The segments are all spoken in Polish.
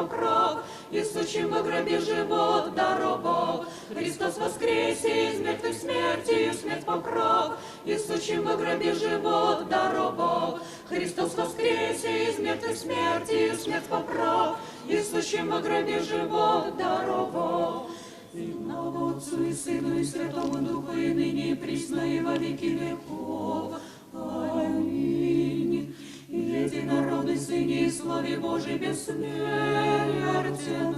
покров, и сущим во гробе живот даровал. Христос воскресе из мертвых смертью смерть покров, и сущим во гробе живот даровал. Христос воскресе из мертвых смертью смерть покров, и сущим во гробе живот даровал. И на Отцу и Сыну и Святому Духу, и ныне и присно, и во веки веков. Сыне и Слове Божий бессмертен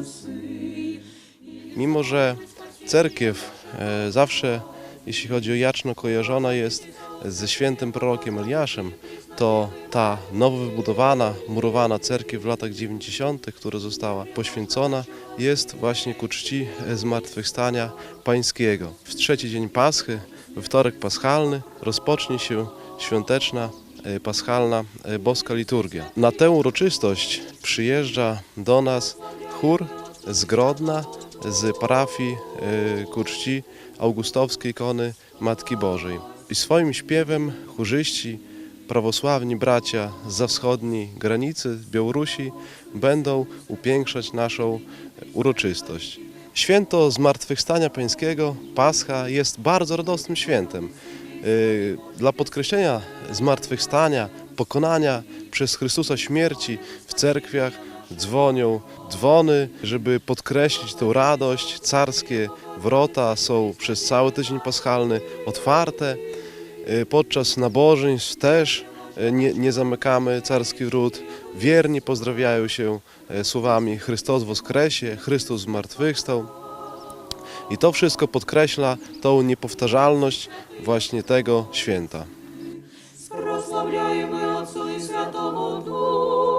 Сын. Mimo, że cerkiew e, zawsze, jeśli chodzi o Jaczno, kojarzona jest ze świętym prorokiem Eliaszem, to ta nowo wybudowana, murowana cerkiew w latach 90., która została poświęcona, jest właśnie ku czci e, Zmartwychwstania Pańskiego. W trzeci dzień Paschy, we wtorek paschalny, rozpocznie się świąteczna e, paschalna e, boska liturgia. Na tę uroczystość przyjeżdża do nas chór z Grodna, z parafii e, ku czci augustowskiej kony Matki Bożej. I swoim śpiewem chórzyści, prawosławni bracia za wschodniej granicy Białorusi będą upiększać naszą uroczystość. Święto Zmartwychwstania Pańskiego, Pascha, jest bardzo radosnym świętem. Yy, Dla podkreślenia zmartwychwstania, pokonania przez Chrystusa śmierci w cerkwiach dzwonią dzwony, żeby podkreślić tę radość. Carskie wrota są przez cały tydzień paschalny otwarte. Yy, Podczas nabożeństw też yy, nie, nie zamykamy carskich wrót. Wierni pozdrawiają się słowami Chrystus woskresie, Chrystus zmartwychwstał. I to wszystko podkreśla tą niepowtarzalność właśnie tego święta. Rozmawiajmy Ojcu i Świętemu Duchu.